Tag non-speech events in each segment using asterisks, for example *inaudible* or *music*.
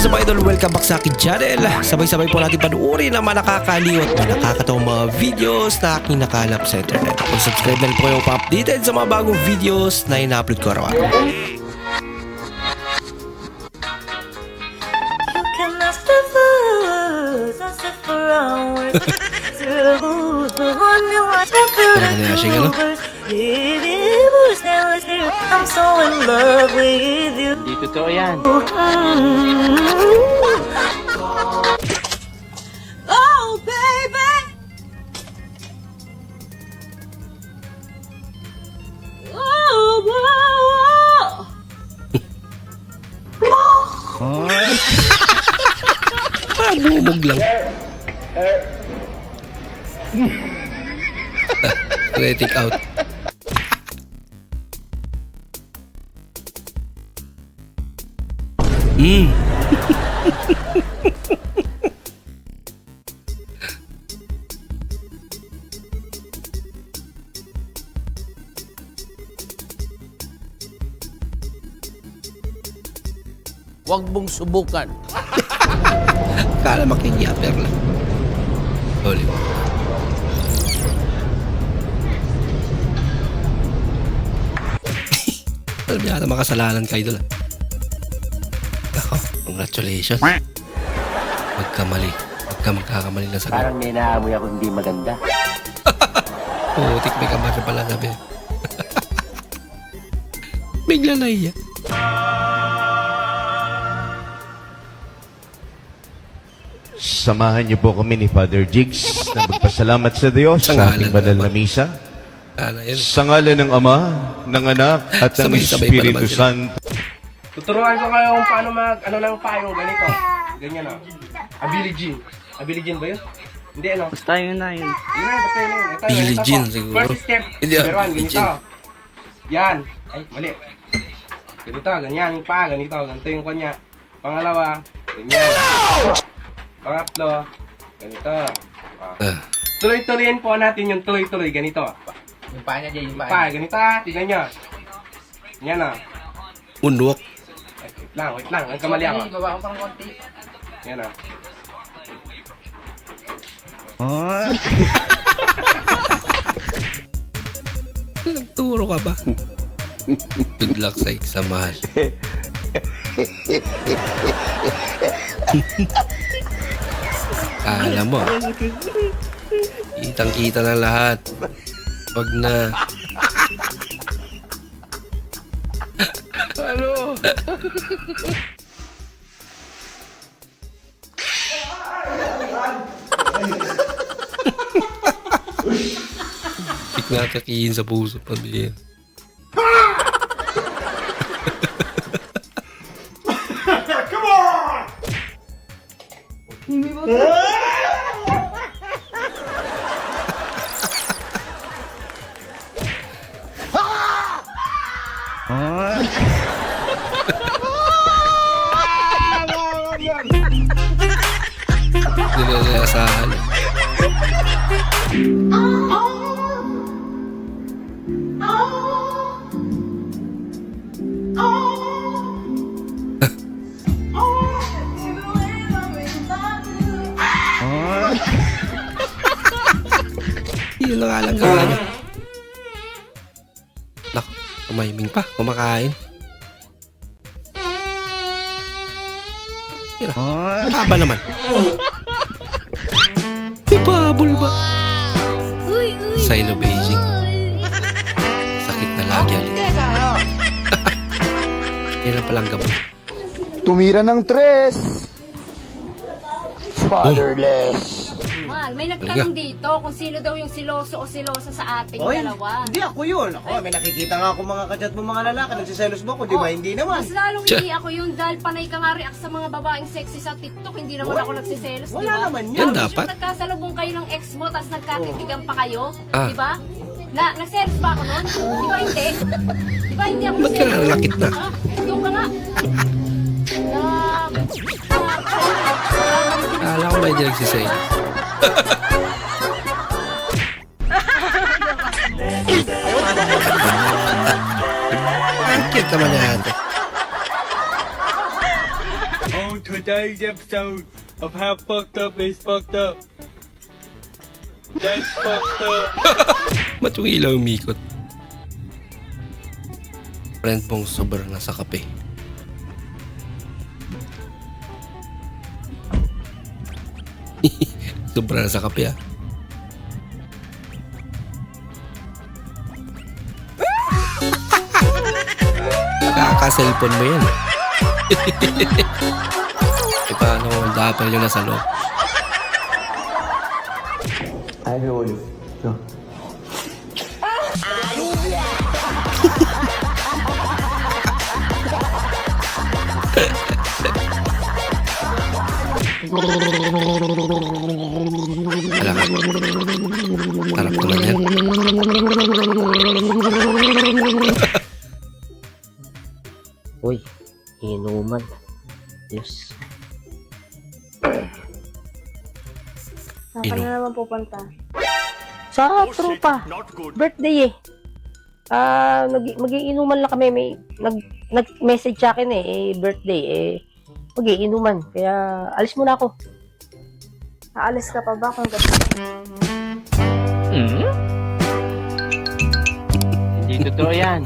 is up idol? Welcome back sa akin channel. Sabay-sabay po natin panuorin ang mga nakakaliw at mga nakakatawang mga videos na aking nakalap sa internet. Kung subscribe na rin po kayo pa-updated sa mga bagong videos na ina-upload ko araw-araw. Cannot step foot, not na siya, ano? I'm so in love with you. Hindi totoo yan. Oh, baby. Oh. Ah, bumog lang. Critic out. Hmm. Huwag mong subukan. *laughs* Kala makikiaper lang. Huli. *laughs* Alam niya ata makasalanan ka idol. Congratulations. Magkamali. Huwag ka magkakamali na sagot. Parang may naamoy ako hindi maganda. *laughs* Putik may kamara pala sabi. *laughs* Bigla na iya. Samahan niyo po kami ni Father Jigs na magpasalamat sa Diyos Sa sa ating banal ng na misa. Sa ngalan ng Ama, ng Anak, at ng Espiritu sila. Santo. Tuturuan ko kayo kung paano mag, ano lang payong ganito. Ganyan o. Ability gin. Ability gin ba yun? Hindi ano. Basta yun na yun. Yun na, basta yun. Ito, Billie ganito Jean po. siguro. First step. Hindi, Number one, ganito. Jean. Yan. Ay, mali. Ganito, ganyan yung paa, ganito. Ganito yung kanya. Pangalawa, ganyan. Pangatlo, ganito. Ah. Tuloy-tuloyin po natin yung tuloy-tuloy, ganito. Yung paa niya dyan, yung Pa, ganito ah, tignan nyo. Yan ah. Unwalk. Ay, Wait lang, wait lang. Ang kamali ako. Baba ko pang konti. Yan ah. *laughs* Nagturo ka ba? Good luck sa examahan. Kala mo. Kitang kita na lahat. Wag na. ano? Bigla kakihin sa puso pamilya. Hindi na naasahan. *laughs* Yun na nga lang gawin niya. Naku, kumaiming pa, kumakain. Haba naman. *laughs* Ibabol ba? Sign of aging. Sakit na lagi alin. Yan lang palang gamot. Tumira ng tres. Fatherless. Mahal, may nagtanong dito kung sino daw yung siloso o silosa sa ating Oy, dalawa. hindi ako yun. Ako, may nakikita nga ako mga kachat mo mga lalaki, nagsiselos mo ako, di ba? Oh, Hindi naman. Mas lalong Tsa. hindi ako yun dahil panay ka nga react sa mga babaeng sexy sa TikTok. Hindi naman ako nagsiselos, di Wala ba? naman Yan yan. Dapat. yung nagkasalubong kayo ng ex mo, tapos nagkatitigan pa kayo, Ah. di ba? Na, nagselos pa ako nun? Di ba hindi? Di ba hindi ako Ba't ka nanakit na? Ah, Yung ka nga. Na, Kala ko hindi nagsisay? Ang cute naman ni ate. On today's episode of How Fucked Up is Fucked Up. That's fucked up. Ilaw umikot? Friend mong sobrang nasa kape. Sobrang nasa kape ah. *laughs* Kaka-cellphone mo yan. *laughs* e paano kung dapat yung nasa loob? Alam *laughs* ka. Harap ko lang yan. Uy, inuman. Yes. Saan ka ka na na naman pupunta? Sa tropa. Birthday eh. Ah, nag magiinuman lang kami. May nag nag-message sa akin eh, eh birthday eh. Magiinuman. Kaya alis muna ako. Aalis ka pa ba kung gabi? Hindi totoo yan.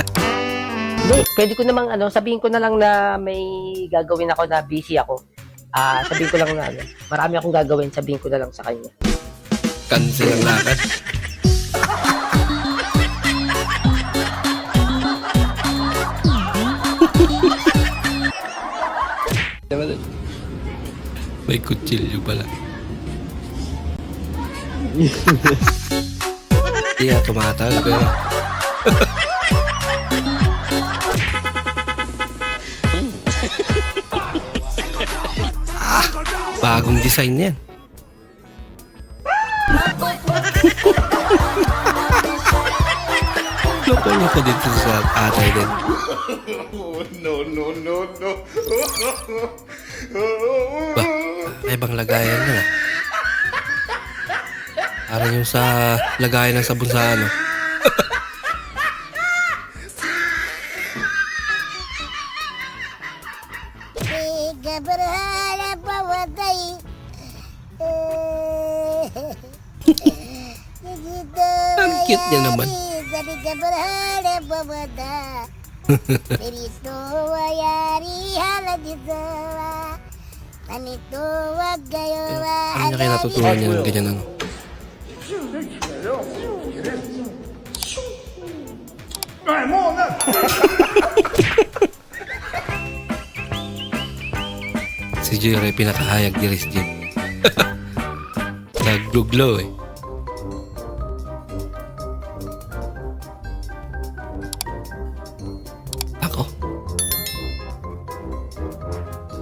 Hindi, pwede ko namang ano, sabihin ko na lang na may gagawin ako na busy ako. Ah, sabihin ko lang na ano, marami akong gagawin, sabihin ko na lang sa kanya. Cancel ang lakad. May kutsilyo pala. *laughs* Hindi nga tumatal, pero... bagong design yan. *laughs* Loko-loko dito sa atay din. Ba, may ibang lagayan na. Parang yung sa lagayan ng sabon sa ano. Tiga berharap Gitu Ang cute niya naman. Tiga berharap bawata Perito wayari halagito Tanito wag gayo Ano niya kaya natutunan niya ng ganyan ano? *laughs* si Jerry pinakahayag ni Riz Jim. *laughs* Nagluglo eh. Ako.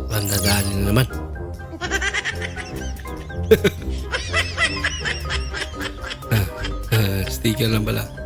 Mandadali na naman. *laughs* Ah, Sticker lang pala.